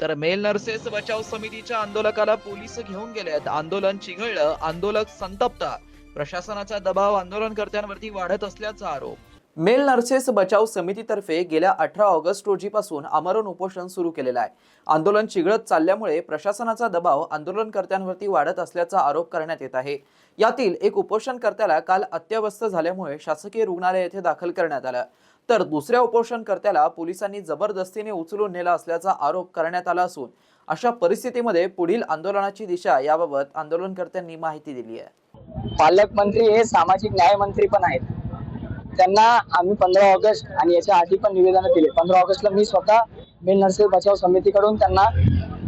तर mail nurses बचाव समितीच्या आंदोलकाला पोलीस घेऊन गेलेत. आंदोलन चिघळलं आंदोलक संतप्त. प्रशासनाचा दबाव आंदोलनकर्त्यांवरती वाढत असल्याचा आरोप. मेल नर्सेस बचाव समितीतर्फे गेल्या अठरा ऑगस्ट रोजीपासून आमरण उपोषण सुरू केलेलं आहे. आंदोलन चिघळत चालल्यामुळे प्रशासनाचा दबाव आंदोलनकर्त्यांवरती वाढत असल्याचा आरोप करण्यात येत आहे. यातील एक उपोषणकर्त्याला काल अत्यवस्थ झाल्यामुळे शासकीय रुग्णालय येथे दाखल करण्यात आलं. तर दुसऱ्या उपोषणकर्त्याला पोलिसांनी जबरदस्तीने उचलून नेला असल्याचा आरोप करण्यात आला असून अशा परिस्थितीमध्ये पुढील आंदोलनाची दिशा याबाबत आंदोलनकर्त्यांनी माहिती दिली आहे. पालकमंत्री हे सामाजिक न्याय मंत्री पण आहेत. त्यांना आम्ही पंधरा ऑगस्ट आणि याच्या आधी पण निवेदन दिले. पंधरा ऑगस्टला मी स्वतः मेल नर्सेस बचाव समितीकडून त्यांना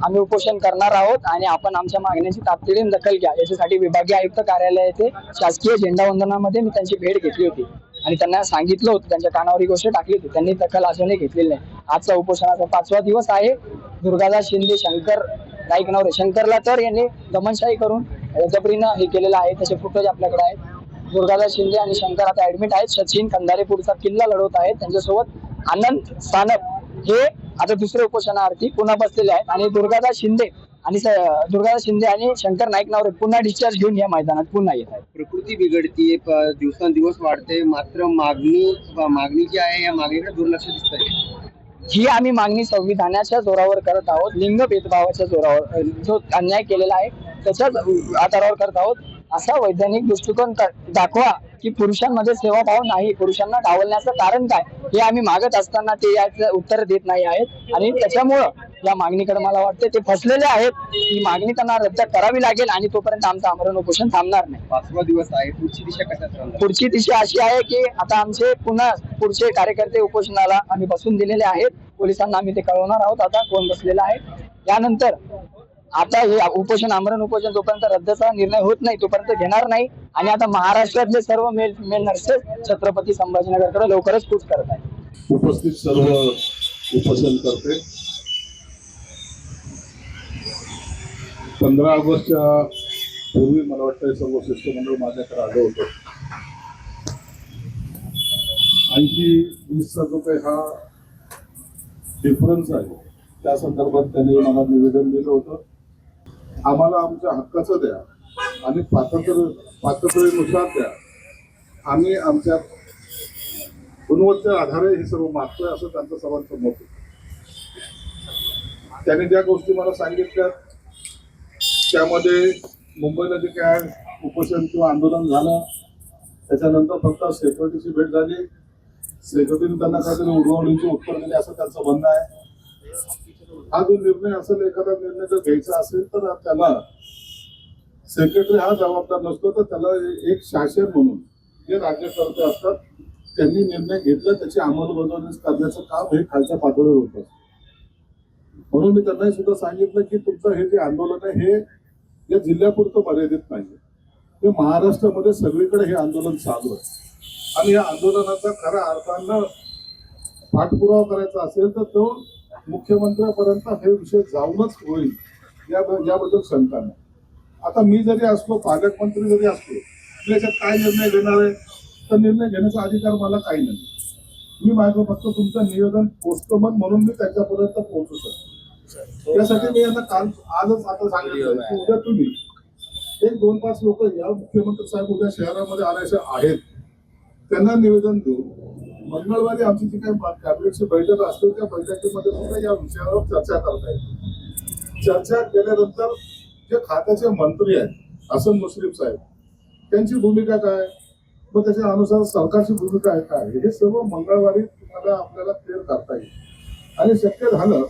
आम्ही उपोषण करणार आहोत आणि आपण आमच्या मागण्याची तातडीने दखल घ्या. याच्यासाठी विभागीय आयुक्त कार्यालय येथे शासकीय झेंडा वंदनामध्ये मी त्यांची भेट घेतली होती. आणि त्यांना सांगितलं होतं त्यांच्या कानावर ही गोष्ट टाकली होती. त्यांनी दखल अजूनही घेतलेली नाही. आजचा उपोषणाचा पाचवा दिवस आहे. दुर्गादास शिंदे शंकर नाईक नवरे शंकरला तर यांनी दमनशाही करून जबरीनं हे केलेलं आहे. त्याचे फुटेज आपल्याकडे आहेत. दुर्गादास शिंदे आणि शंकर आता ऍडमिट आहेत. सचिन खंधारेपूरचा किल्ला लढवत आहेत. त्यांच्यासोबत आनंद सानप हे आता दुसरे उपोषणार्थी पुन्हा बसलेले आहेत. आणि दुर्गादास शिंदे आणि दुर्गादास शिंदे आणि शंकर नाईक नावरे पुन्हा डिस्चार्ज घेऊन या मैदानात पुन्हा येत आहेत. प्रकृती बिघडतीये दिवसेंदिवस वाढते मात्र मागणी मागणी जी आहे या मागणीकडे दुर्लक्ष दिसतंय. ही आम्ही मागणी संविधानाच्या जोरावर करत आहोत लिंग भेदभावाच्या जोरावर जो अन्याय केलेला आहे त्याच्याच आधारावर करत आहोत असा वैज्ञानिक दृष्टिकोन दाखवा. की पुरुषांमध्ये सेवाभाव नाही. पुरुषांना डावलण्याचं कारण काय? हे आम्ही मागत असताना ते याचं उत्तर देत नाही आहेत. आणि त्याच्यामुळं या मागणीकडे मला वाटतं ते फसलेले आहेत. ही मागणी त्यांना रद्द करावी लागेल आणि तोपर्यंत आमचं आमरण उपोषण थांबणार नाही. पाचवा दिवस आहे. पुढची दिशा राहणार पुढची दिशा अशी आहे की आता आमचे पुन्हा पुढचे कार्यकर्ते उपोषणाला आम्ही बसून दिलेले आहेत. पोलिसांना आम्ही ते कळवणार आहोत. आता कोण बसलेला आहे? त्यानंतर आता हे उपोषण आमरण उपोषण जोपर्यंत रद्दचा निर्णय होत नाही तोपर्यंत घेणार नाही. आणि आता महाराष्ट्रातले सर्व मेल मेल नर्सेस छत्रपती संभाजीनगरकडे लवकरच कूच करत आहेत. उपस्थित सर्व उपोषण करते. पंधरा ऑगस्टच्या पूर्वी मला वाटतं सर्व शिष्टमंडळ माझ्याकडे आलं होतं. आणखी वीसचा जो काही हा डिफरन्स आहे त्या संदर्भात त्यांनी मला निवेदन दिलं होतं. आम्हाला आमच्या हक्काचं द्या. आणि पात्र पात्रतेनुसार द्या. आम्ही आमच्या गुणवत्तेच्या आधारे हे सर्व मागतोय असं त्यांचं सर्वांचं मत होतं त्याने ज्या गोष्टी मला सांगितल्या त्यामध्ये मुंबईला जे काय उपोषण किंवा आंदोलन झालं त्याच्यानंतर फक्त सेक्युरिटीची भेट झाली. सेक्युरिटीने त्यांना काहीतरी उडवणीची उत्तर दिली असं त्यांचं म्हणणं आहे. हा जो निर्णय असेल एखादा निर्णय जर घ्यायचा असेल तर त्याला सेक्रेटरी हा जबाबदार नसतो तर त्याला एक शासन म्हणून जे राज्यकर्ते असतात त्यांनी निर्णय घेतला त्याची अंमलबजावणी करण्याचं काम हे खालच्या पातळीवर होतं. म्हणून मी त्यांना सुद्धा सांगितलं की तुमचं हे जे आंदोलन आहे हे या जिल्ह्यापुरतं मर्यादित नाही हे महाराष्ट्रामध्ये सगळीकडे हे आंदोलन चालू आहे. आणि या आंदोलनाचा खऱ्या अर्थानं पाठपुरावा करायचा असेल तर तो मुख्यमंत्र्यापर्यंत हे विषय जाऊनच होईल या याबद्दल शंका नाही. आता मी जरी असलो पालकमंत्री जरी असलो मी याच्यात काय निर्णय घेणार आहे? तर निर्णय घेण्याचा अधिकार मला काही नाही. मी माझं फक्त तुमचं निवेदन पोस्टमन म्हणून मी त्याच्यापर्यंत पोहोचू शकतो. त्यासाठी मी आता काल आजच आता सांगितलं की उद्या तुम्ही एक दोन पाच लोक या मुख्यमंत्री साहेब उद्या शहरामध्ये आल्याचे आहेत. त्यांना निवेदन देऊ मंगळवारी आमची जी काही कॅबिनेटची बैठक असते त्या बैठकीमध्ये सुद्धा या विषयावर चर्चा करता येईल चर्चा केल्यानंतर जे खात्याचे मंत्री आहेत हसन मुश्रीफ साहेब त्यांची भूमिका काय? मग त्याच्या अनुसार सरकारची भूमिका आहे काय? हे सर्व मंगळवारी तुम्हाला आपल्याला क्लिअर करता येईल. आणि शक्य झालं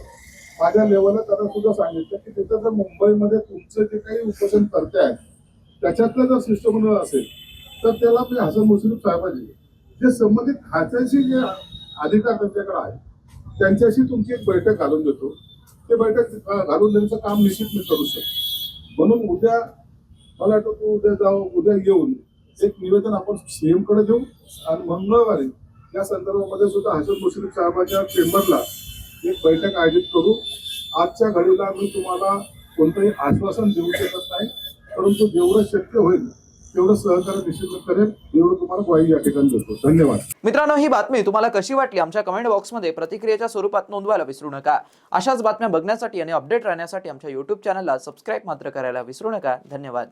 माझ्या लेवलला त्यांना सुद्धा सांगितलं की तिथं जर मुंबईमध्ये तुमचं जे काही उपोषण करते आहेत त्याच्यातलं जर शिष्टमंडळ असेल तर त्याला मी हसन मुश्रीफ साहेबांनी जे संबंधित खात्याचे जे अधिकार त्यांच्याकडे आहे त्यांच्याशी तुमची एक बैठक घालून देतो. ते बैठक घालून देण्याचं काम निश्चित मी करू शकतो. म्हणून उद्या मला वाटतं तू उद्या जाऊ उद्या येऊन एक निवेदन आपण सीएमकडे देऊ आणि मंगळवारी या संदर्भामध्ये सुद्धा हसन मुश्रीफ साहेबांच्या चेंबरला एक बैठक आयोजित करू. आजच्या घडीला मी तुम्हाला कोणतंही आश्वासन देऊ शकत नाही परंतु जेवढं शक्य होईल तेवढं सहकार्य निश्चित करेल एवढं तुम्हाला ग्वाही या ठिकाणी देतो. धन्यवाद. मित्रांनो ही बातमी तुम्हाला कशी वाटली? आमच्या कमेंट बॉक्समध्ये प्रतिक्रियेच्या स्वरूपात नोंदवायला विसरू नका. अशाच बातम्या बघण्यासाठी आणि अपडेट राहण्यासाठी आमच्या युट्यूब चॅनलला सबस्क्राईब मात्र करायला विसरू नका. धन्यवाद.